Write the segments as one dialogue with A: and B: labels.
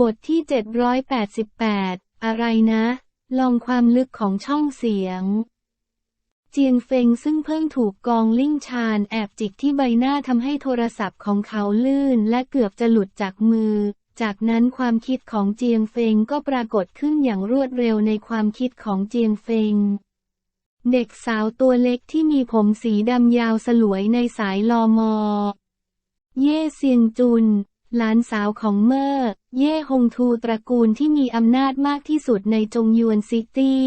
A: บทที่ 788 อะไรนะ ลองความลึกของช่องเสียง เจียงเฟงซึ่งเพิ่งถูกกองลิ่งชานแอบจิกที่ใบหน้าทำให้โทรศัพท์ของเขาลื่นและเกือบจะหลุดจากมือ จากนั้นความคิดของเจียงเฟงก็ปรากฏขึ้นอย่างรวดเร็วในความคิดของเจียงเฟงเด็กสาวตัวเล็กที่มีผมสีดำยาวสลวยในสายลอมอ เย่เซียงจุน หลานสาวของเมอร์ เย่ฮงทูตระกูลที่มีอำนาจมากที่สุดในจงยวนซิตี้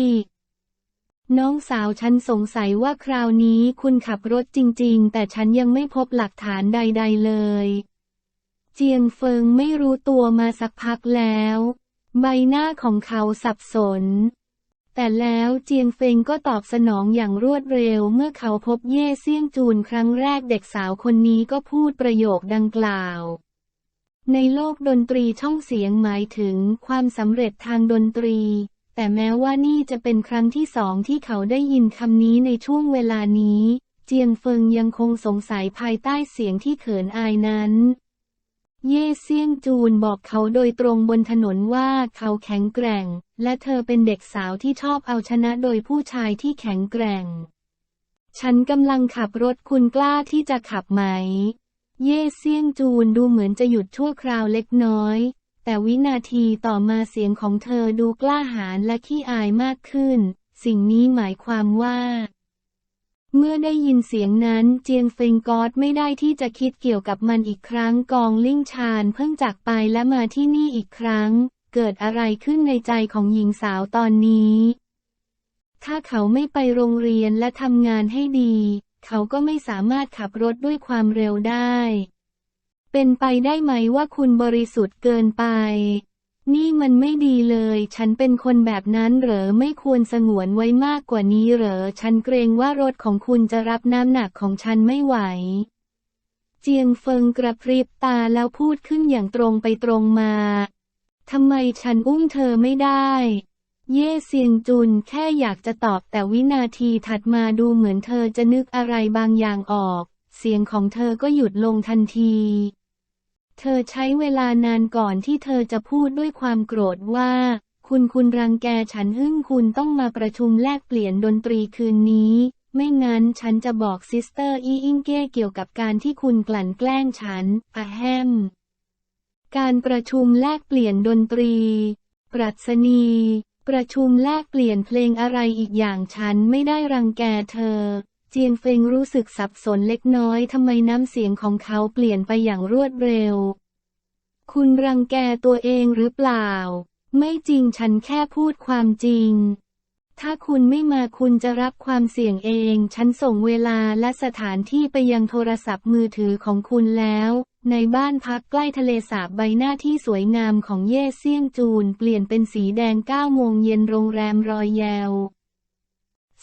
A: น้องสาวฉันสงสัยว่าคราวนี้คุณขับรถจริง ๆ แต่ฉันยังไม่พบหลักฐานใด ๆ เลย เจียงเฟิงไม่รู้ตัวมาสักพักแล้ว ใบหน้าของเขาสับสน แต่แล้วเจียงเฟิงก็ตอบสนองอย่างรวดเร็วเมื่อเขาพบเย่เซี่ยงจูนครั้งแรกเด็กสาวคนนี้ก็พูดประโยคดังกล่าว ในโลกดนตรีช่องเสียงหมายถึงความสำเร็จทางดนตรี แต่แม้ว่านี่จะเป็นครั้งที่สองที่เขาได้ยินคำนี้ในช่วงเวลานี้ เจียงเฟิงยังคงสงสัยภายใต้เสียงที่เขินอายนั้น เย่เซียงจูนบอกเขาโดยตรงบนถนนว่าเขาแข็งแกร่ง และเธอเป็นเด็กสาวที่ชอบเอาชนะโดยผู้ชายที่แข็งแกร่ง ฉันกำลังขับรถคุณกล้าที่จะขับไหม เย่เซียงจูนดูเหมือนจะหยุดชั่วคราวเล็กน้อย แต่วินาทีต่อมาเสียงของเธอดูกล้าหาญและขี้อายมากขึ้น สิ่งนี้หมายความว่า เมื่อได้ยินเสียงนั้นเจียงเฟิงกอดไม่ได้ที่จะคิดเกี่ยวกับมันอีกครั้งกองลิ่งชานเพิ่งจากไปและมาที่นี่อีกครั้ง เกิดอะไรขึ้นในใจของหญิงสาวตอนนี้ ถ้าเขาไม่ไปโรงเรียนและทำงานให้ดี เขาก็ไม่สามารถขับรถด้วยความเร็วได้ เป็นไปได้ไหมว่าคุณบริสุทธิ์เกินไป นี่มันไม่ดีเลย ฉันเป็นคนแบบนั้นเหรอไม่ควรสงวนไว้มากกว่านี้เหรอ ฉันเกรงว่ารถของคุณจะรับน้ำหนักของฉันไม่ไหว เจียงเฟิงกระพริบตาแล้วพูดขึ้นอย่างตรงไปตรงมาทำไมฉันอุ้มเธอไม่ได้ เย่เซียงจุนแค่อยากจะตอบแต่วินาทีถัดมาดูเหมือนเธอจะนึกอะไรบางอย่างออก เสียงของเธอก็หยุดลงทันที เธอใช้เวลานานก่อนที่เธอจะพูดด้วยความโกรธว่า คุณคุณรังแกฉันหึ่งคุณต้องมาประชุมแลกเปลี่ยนดนตรีคืนนี้ ไม่งั้นฉันจะบอกซิสเตอร์อีอิงเก้เกี่ยวกับการที่คุณกลั่นแกล้งฉันอะแฮม การประชุมแลกเปลี่ยนดนตรี ปรัชนี ประชุมแลกเปลี่ยนเพลงอะไรอีกอย่างฉันไม่ได้รังแกเธอ เจียงเฟงรู้สึกสับสนเล็กน้อยทำไมน้ำเสียงของเขาเปลี่ยนไปอย่างรวดเร็ว คุณรังแกตัวเองหรือเปล่า ไม่จริงฉันแค่พูดความจริง ถ้าคุณไม่มาคุณจะรับความเสี่ยงเอง ฉันส่งเวลาและสถานที่ไปยังโทรศัพท์มือถือของคุณแล้ว ในบ้านพักใกล้ทะเลสาบใบหน้าที่สวยงามของเย่เซี่ยงจูนเปลี่ยนเป็นสีแดง9โมงเย็นโรงแรมรอยแยว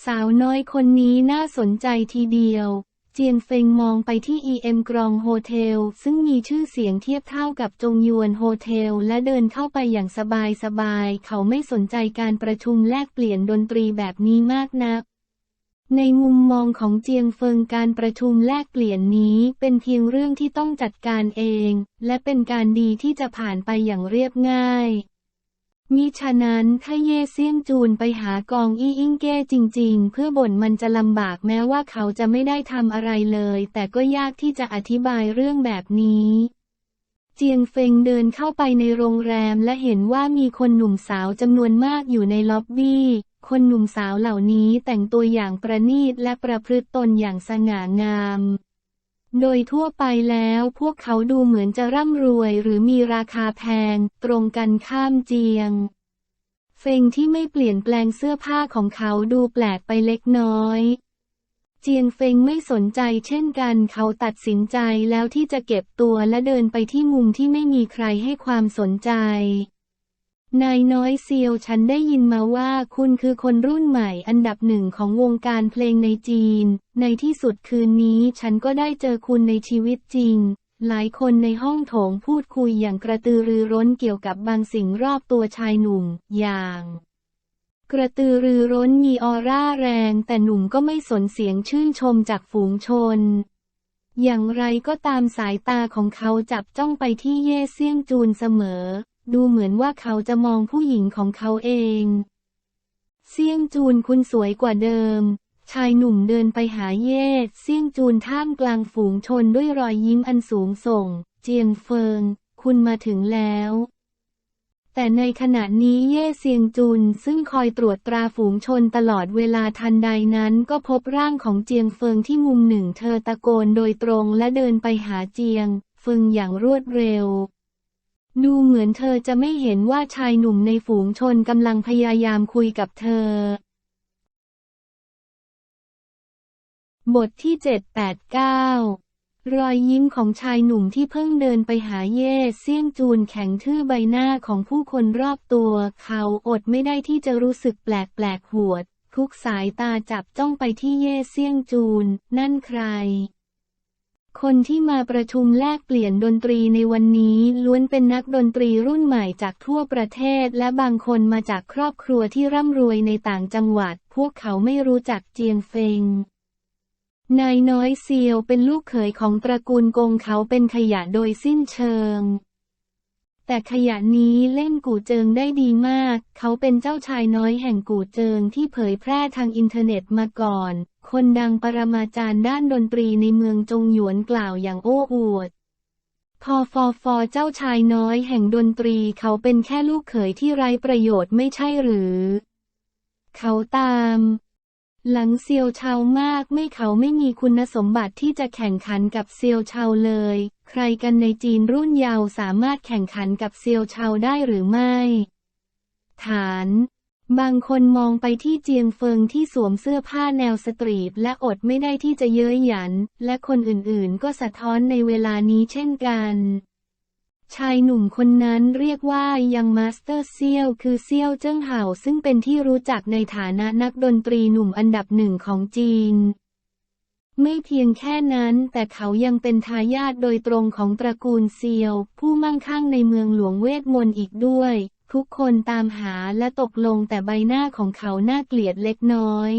A: สาวน้อยคนนี้น่าสนใจทีเดียว เจียนเฟงมองไปที่ EM กรองโฮเทล ซึ่งมีชื่อเสียงเทียบเท่ากับจงยวนโฮเทล และเดินเข้าไปอย่างสบายสบายเขาไม่สนใจการประชุมแลกเปลี่ยนดนตรีแบบนี้มากนัก ในมุมมองของเจียงเฟิงการประชุมแลกเปลี่ยนนี้เป็นเพียงเรื่องที่ต้องจัดการเอง และเป็นการดีที่จะผ่านไปอย่างเรียบง่ายมิฉะนั้นถ้าเย่เซี่ยงจูนไปหากองอี้อิงเก้จริง ๆ เพื่อบ่นมันจะลำบากแม้ว่าเขาจะไม่ได้ทำอะไรเลย แต่ก็ยากที่จะอธิบายเรื่องแบบนี้ เจียงเฟงเดินเข้าไปในโรงแรมและเห็นว่ามีคนหนุ่มสาวจำนวนมากอยู่ในล็อบบี้ คนหนุ่มสาวเหล่านี้แต่งตัวอย่างประณีตและประพฤติตนอย่างสง่างาม โดยทั่วไปแล้วพวกเขาดูเหมือนจะร่ำรวยหรือมีราคาแพง ตรงกันข้ามเจียง เฟงที่ไม่เปลี่ยนแปลงเสื้อผ้าของเขาดูแปลกไปเล็กน้อยเจียงเฟงไม่สนใจเช่นกันเขาตัดสินใจแล้วที่จะเก็บตัวและเดินไปที่มุมที่ไม่มีใครให้ความสนใจ นายน้อยเซียวฉันได้ยินมาว่าคุณคือคนรุ่นใหม่อันดับหนึ่งของวงการเพลงในจีน ในที่สุดคืนนี้ฉันก็ได้เจอคุณในชีวิตจริง หลายคนในห้องโถงพูดคุยอย่างกระตือรือร้นเกี่ยวกับบางสิ่งรอบตัวชายหนุ่ม อย่าง กระตือรือร้นมีออร่าแรงแต่หนุ่มก็ไม่สนเสียงชื่นชมจากฝูงชนอย่างไรก็ตามสายตาของเขาจับจ้องไปที่เย่เซี่ยงจูนเสมอ ดูเหมือนว่าเขาจะมองผู้หญิงของเขาเอง เซี่ยงจูนคุณสวยกว่าเดิม ชายหนุ่มเดินไปหาเย่เซี่ยงจูนท่ามกลางฝูงชนด้วยรอยยิ้มอันสูงส่ง เจียงเฟิง คุณมาถึงแล้วแต่ในขณะนี้เย่เซียงจุนซึ่งคอยตรวจตราฝูงชนตลอดเวลาทันใดนั้นก็พบร่างของเจียงเฟิงที่มุมหนึ่งเธอตะโกนโดยตรงและเดินไปหาเจียง เฟิงอย่างรวดเร็ว ดูเหมือนเธอจะไม่เห็นว่าชายหนุ่มในฝูงชนกำลังพยายามคุยกับเธอ บทที่ 789 รอยยิ้มของชายหนุ่มที่เพิ่งเดินไปหาเย่เซี่ยงจูนแข็งทื่อใบหน้าของผู้คนรอบตัว เขาอดไม่ได้ที่จะรู้สึกแปลกแปลกหวด ทุกสายตาจับจ้องไปที่เย่เซี่ยงจูน นั่นใคร คนที่มาประชุมแลกเปลี่ยนดนตรีในวันนี้ล้วนเป็นนักดนตรีรุ่นใหม่จากทั่วประเทศ และบางคนมาจากครอบครัวที่ร่ำรวยในต่างจังหวัด พวกเขาไม่รู้จักเจียงเฟงนายน้อยเซียวเป็นลูกเขยของตระกูลกงเขาเป็นขยะโดยสิ้นเชิง แต่ขยะนี้เล่นกู่เจิงได้ดีมาก เขาเป็นเจ้าชายน้อยแห่งกู่เจิงที่เผยแพร่ทางอินเทอร์เน็ตมาก่อน คนดังปรมาจารย์ด้านดนตรีในเมืองจงหยวนกล่าวอย่างโอ้อวดพอฟอฟอเจ้าชายน้อยแห่งดนตรีเขาเป็นแค่ลูกเขยที่ไร้ประโยชน์ไม่ใช่หรือ เขาตาม หลังเซียวเชามากไม่เขาไม่มีคุณสมบัติที่จะแข่งขันกับเซียวเชาเลย ใครกันในจีนรุ่นเยาว์สามารถแข่งขันกับเซียวเชาได้หรือไม่ ฐาน บางคนมองไปที่เจียงเฟิงที่สวมเสื้อผ้าแนวสตรีทและอดไม่ได้ที่จะเย้ยหยัน และคนอื่นๆ ก็สะท้อนในเวลานี้เช่นกันชายหนุ่มคนนั้นเรียกว่ายังมาสเตอร์เซียวคือเซียวเจิ้งเห่าซึ่งเป็นที่รู้จักในฐานะนักดนตรีหนุ่มอันดับหนึ่งของจีน ไม่เพียงแค่นั้นแต่เขายังเป็นทายาทโดยตรงของตระกูลเซียว ผู้มั่งคั่งในเมืองหลวงเวทมนต์อีกด้วย ทุกคนตามหาและตกลงแต่ใบหน้าของเขาน่าเกลียดเล็กน้อย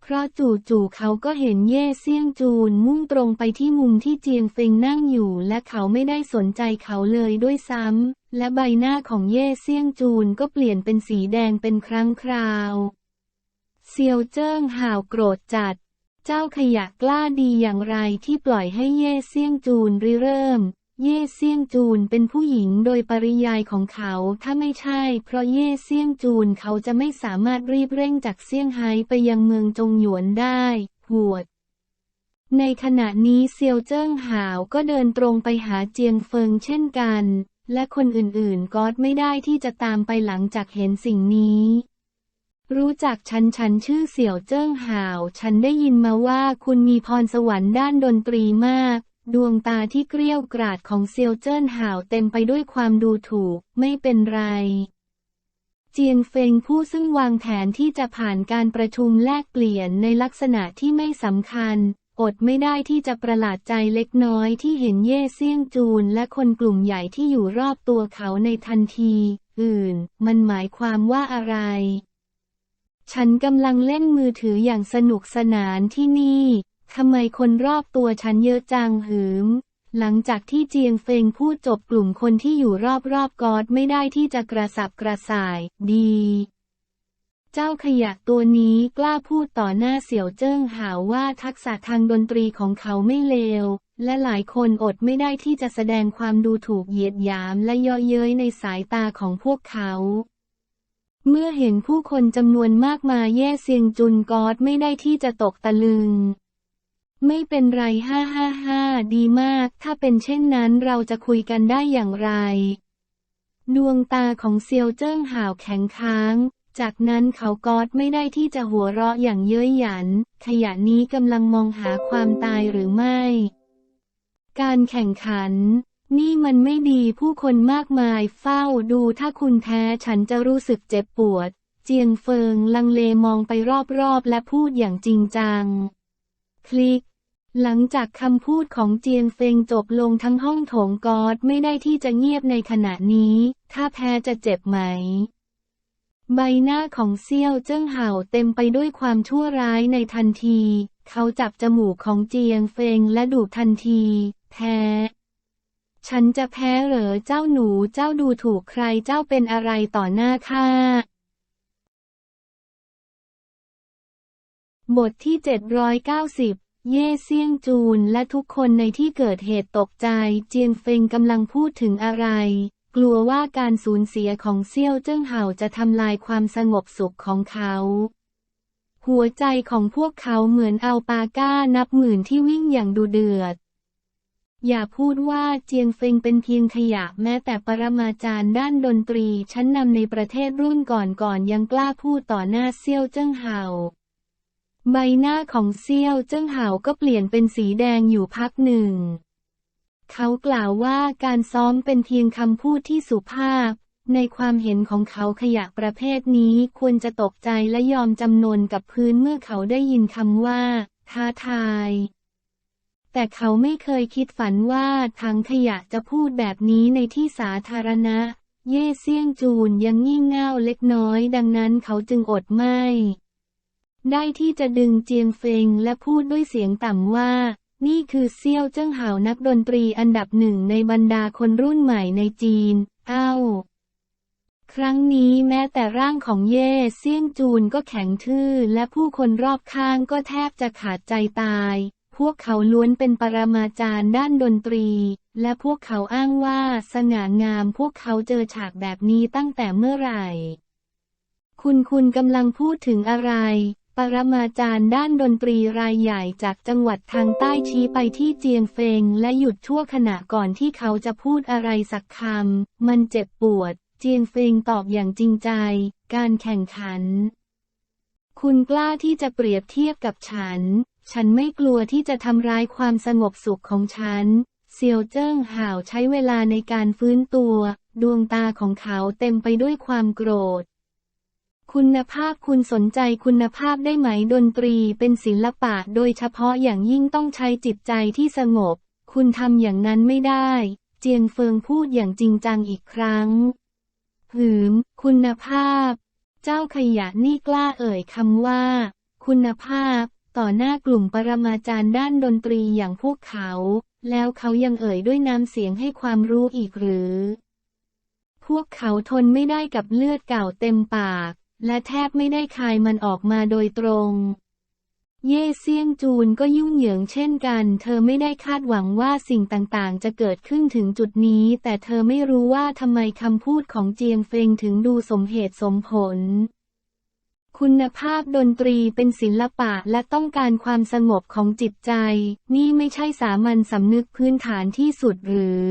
A: เพราะจู่ๆเขาก็เห็นเย่เซี่ยงจูนมุ่งตรงไปที่มุมที่เจียงเฟิงนั่งอยู่ และเขาไม่ได้สนใจเขาเลยด้วยซ้ำและใบหน้าของเย่เซี่ยงจูนก็เปลี่ยนเป็นสีแดงเป็นครั้งคราว เซียวเจิ้งห่าวโกรธจัด เจ้าขยะกล้าดีอย่างไรที่ปล่อยให้เย่เซี่ยงจูนริเริ่ม เย่เซี่ยงจูนเป็นผู้หญิงโดยปริยายของเขาถ้าไม่ใช่ เพราะเย่เซี่ยงจูนเขาจะไม่สามารถรีบเร่งจากเซี่ยงไฮ้ไปยังเมืองจงหยวนได้หวด ในขณะนี้เซียวเจิ้งหาวก็เดินตรงไปหาเจียงเฟิงเช่นกัน และคนอื่นๆก็ไม่ได้ที่จะตามไปหลังจากเห็นสิ่งนี้ รู้จักฉันฉันชื่อเสี่ยวเจิ้งหาว ฉันได้ยินมาว่าคุณมีพรสวรรค์ด้านดนตรีมาก ดวงตาที่เกลี้ยวกราดของเซียวเจิ้นหาวเต็มไปด้วยความดูถูก ไม่เป็นไร เจียงเฟงผู้ซึ่งวางแผนที่จะผ่านการประชุมแลกเปลี่ยนในลักษณะที่ไม่สำคัญ อดไม่ได้ที่จะประหลาดใจเล็กน้อยที่เห็นเย่เซี่ยงจูนและคนกลุ่มใหญ่ที่อยู่รอบตัวเขาในทันที อื่น มันหมายความว่าอะไร ฉันกำลังเล่นมือถืออย่างสนุกสนานที่นี่ทำไมคนรอบตัวฉันเยอะจังหืม หลังจากที่เจียงเฟงพูดจบกลุ่มคนที่อยู่รอบๆกอดไม่ได้ที่จะกระสับกระส่าย ดี เจ้าขยะตัวนี้กล้าพูดต่อหน้าเสี่ยวเจิ้งหาว่าทักษะทางดนตรีของเขาไม่เลว และหลายคนอดไม่ได้ที่จะแสดงความดูถูกเหยียดหยามและเย่อเย้ยในสายตาของพวกเขา เมื่อเห็นผู้คนจำนวนมากมาแย่เซียงจุนกอดไม่ได้ที่จะตกตะลึง ไม่เป็นไรห้าห้าห้าดีมาก ถ้าเป็นเช่นนั้นเราจะคุยกันได้อย่างไร ดวงตาของเซียวเจิ้งห่าวแข็งค้าง จากนั้นเขากอดไม่ได้ที่จะหัวเราะอย่างเย้ยหยัน ขยะนี้กำลังมองหาความตายหรือไม่ การแข่งขัน นี่มันไม่ดีผู้คนมากมายเฝ้าดูถ้าคุณแพ้ฉันจะรู้สึกเจ็บปวด เจียงเฟิงลังเลมองไปรอบๆ และพูดอย่างจริงจัง คลิก หลังจากคำพูดของเจียงเฟิงจบลงทั้งห้องโถงกอดไม่ได้ที่จะเงียบในขณะนี้ ถ้าแพ้จะเจ็บไหม ใบหน้าของเซี่ยวเจิ้งเห่าเต็มไปด้วยความชั่วร้ายในทันที เขาจับจมูกของเจียงเฟงและดูดทันที แพ้ ฉันจะแพ้เหรอเจ้าหนูเจ้าดูถูกใครเจ้าเป็นอะไรต่อหน้าข้าบทที่ 790 เย่เซี่ยงจูนและทุกคนในที่เกิดเหตุตกใจ เจียงเฟงกำลังพูดถึงอะไร กลัวว่าการสูญเสียของเซี่ยวเจิ้งเห่าจะทำลายความสงบสุขของเขา หัวใจของพวกเขาเหมือนอัลปาก้านับหมื่นที่วิ่งอย่างดูเดือด อย่าพูดว่าเจียงเฟงเป็นเพียงขยะแม้แต่ปรมาจารย์ด้านดนตรีชั้นนำในประเทศรุ่นก่อนๆยังกล้าพูดต่อหน้าเซี่ยวเจิ้งเห่า ใบหน้าของเซี่ยวเจิ้งเห่าก็เปลี่ยนเป็นสีแดงอยู่พักหนึ่ง เขากล่าวว่าการซ้อมเป็นเพียงคำพูดที่สุภาพ ในความเห็นของเขาขยะประเภทนี้ควรจะตกใจและยอมจำนนกับพื้นเมื่อเขาได้ยินคำว่า ท้าทาย แต่เขาไม่เคยคิดฝันว่าถังขยะจะพูดแบบนี้ในที่สาธารณะ เย่เซี่ยงจูนยังงี่เง่าเล็กน้อย ดังนั้นเขาจึงอดไม่ ได้ที่จะดึงเจียงเฟงและพูดด้วยเสียงต่ำว่า นี่คือเซี่ยวเจิ้งเหานักดนตรีอันดับหนึ่งในบรรดาคนรุ่นใหม่ในจีน เอ้า ครั้งนี้แม้แต่ร่างของเย่เซี่ยงจูนก็แข็งทื่อและผู้คนรอบข้างก็แทบจะขาดใจตาย วกเขาล้วนเป็นปรมาจารย์ด้านดนตรี และพวกเขาอ้างว่าสง่างามพวกเขาเจอฉากแบบนี้ตั้งแต่เมื่อไหร่ คุณคุณกำลังพูดถึงอะไร ปรมาจารย์ด้านดนตรีรายใหญ่จากจังหวัดทางใต้ชี้ไปที่เจียงเฟงและหยุดชั่วขณะก่อนที่เขาจะพูดอะไรสักคำ มันเจ็บปวด เจียงเฟงตอบอย่างจริงใจ การแข่งขันคุณกล้าที่จะเปรียบเทียบกับฉัน ฉันไม่กลัวที่จะทำร้ายความสงบสุขของฉัน เซียวเจิ้งห่าวใช้เวลาในการฟื้นตัว ดวงตาของเขาเต็มไปด้วยความโกรธ คุณภาพคุณสนใจคุณภาพได้ไหมดนตรีเป็นศิลปะโดยเฉพาะอย่างยิ่งต้องใช้จิตใจที่สงบ คุณทำอย่างนั้นไม่ได้ เจียงเฟิงพูดอย่างจริงจังอีกครั้ง หืม คุณภาพ เจ้าขยะนี่กล้าเอ่ยคำว่า คุณภาพ ต่อหน้ากลุ่มปรมาจารย์ด้านดนตรีอย่างพวกเขา แล้วเขายังเอ่ยด้วยน้ำเสียงให้ความรู้อีกหรือ พวกเขาทนไม่ได้กับเลือดเก่าเต็มปาก และแทบไม่ได้คายมันออกมาโดยตรง เย่เซียงจูนก็ยุ่งเหยิงเช่นกัน เธอไม่ได้คาดหวังว่าสิ่งต่างๆ จะเกิดขึ้นถึงจุดนี้ แต่เธอไม่รู้ว่าทำไมคำพูดของเจียงเฟงถึงดูสมเหตุสมผล คุณภาพดนตรีเป็นศิลปะและต้องการความสงบของจิตใจ นี่ไม่ใช่สามัญสำนึกพื้นฐานที่สุดหรือ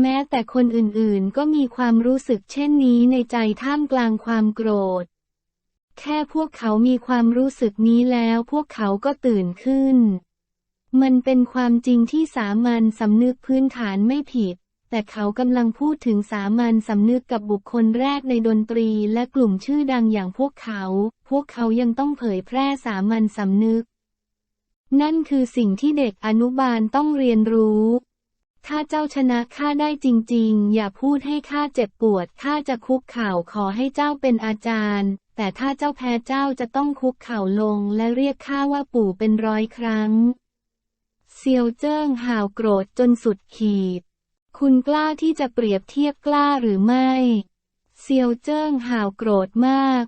A: แม้แต่คนอื่นๆ ก็มีความรู้สึกเช่นนี้ในใจท่ามกลางความโกรธ แค่พวกเขามีความรู้สึกนี้แล้วพวกเขาก็ตื่นขึ้น มันเป็นความจริงที่สามัญสำนึกพื้นฐานไม่ผิด แต่เขากำลังพูดถึงสามัญสำนึกกับบุคคลแรกในดนตรีและกลุ่มชื่อดังอย่างพวกเขา พวกเขายังต้องเผยแพร่สามัญสำนึก นั่นคือสิ่งที่เด็กอนุบาลต้องเรียนรู้ ถ้าเจ้าชนะข้าได้จริง ๆ อย่าพูดให้ข้าเจ็บปวด ข้าจะคุกเข่าขอให้เจ้าเป็นอาจารย์ แต่ถ้าเจ้าแพ้เจ้าจะต้องคุกเข่าลงและเรียกข้าว่าปู่เป็นร้อยครั้ง เซียวเจิ้งห่าวโกรธจนสุดขีด คุณกล้าที่จะเปรียบเทียบกล้าหรือไม่ เซียวเจิ้งห่าวโกรธมาก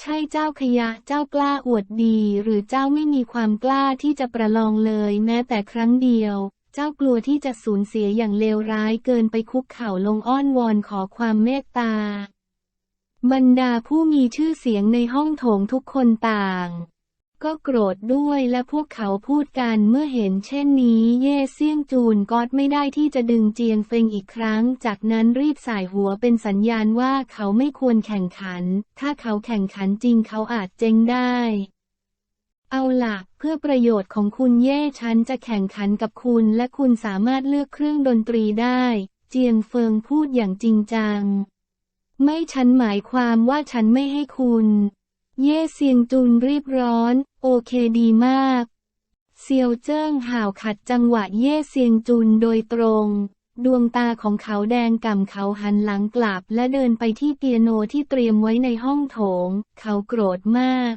A: ใช่เจ้าขยะเจ้ากล้าอวดดี หรือเจ้าไม่มีความกล้าที่จะประลองเลยแม้แต่ครั้งเดียว เจ้ากลัวที่จะสูญเสียอย่างเลวร้ายเกินไปคุกเข่าลงอ้อนวอนขอความเมตตา บรรดาผู้มีชื่อเสียงในห้องโถงทุกคนต่าง ก็โกรธด้วยและพวกเขาพูดกันเมื่อเห็นเช่นนี้เย่เซี่ยงจูนก็ไม่ได้ที่จะดึงเจียงเฟงอีกครั้ง จากนั้นรีบสายหัวเป็นสัญญาณว่าเขาไม่ควรแข่งขัน ถ้าเขาแข่งขันจริงเขาอาจเจ๊งได้ เอาล่ะ เพื่อประโยชน์ของคุณเย่ฉันจะแข่งขันกับคุณและคุณสามารถเลือกเครื่องดนตรีได้ เจียงเฟิงพูดอย่างจริงจัง ไม่ฉันหมายความว่าฉันไม่ให้คุณ เย่เซียงจุนรีบร้อน โอเคดีมาก เซียวเจิ้งห่าวขัดจังหวะเย่เซียงจุนโดยตรง ดวงตาของเขาแดงก่ำเขาหันหลังกลับและเดินไปที่เปียโนที่เตรียมไว้ในห้องโถง เขาโกรธมาก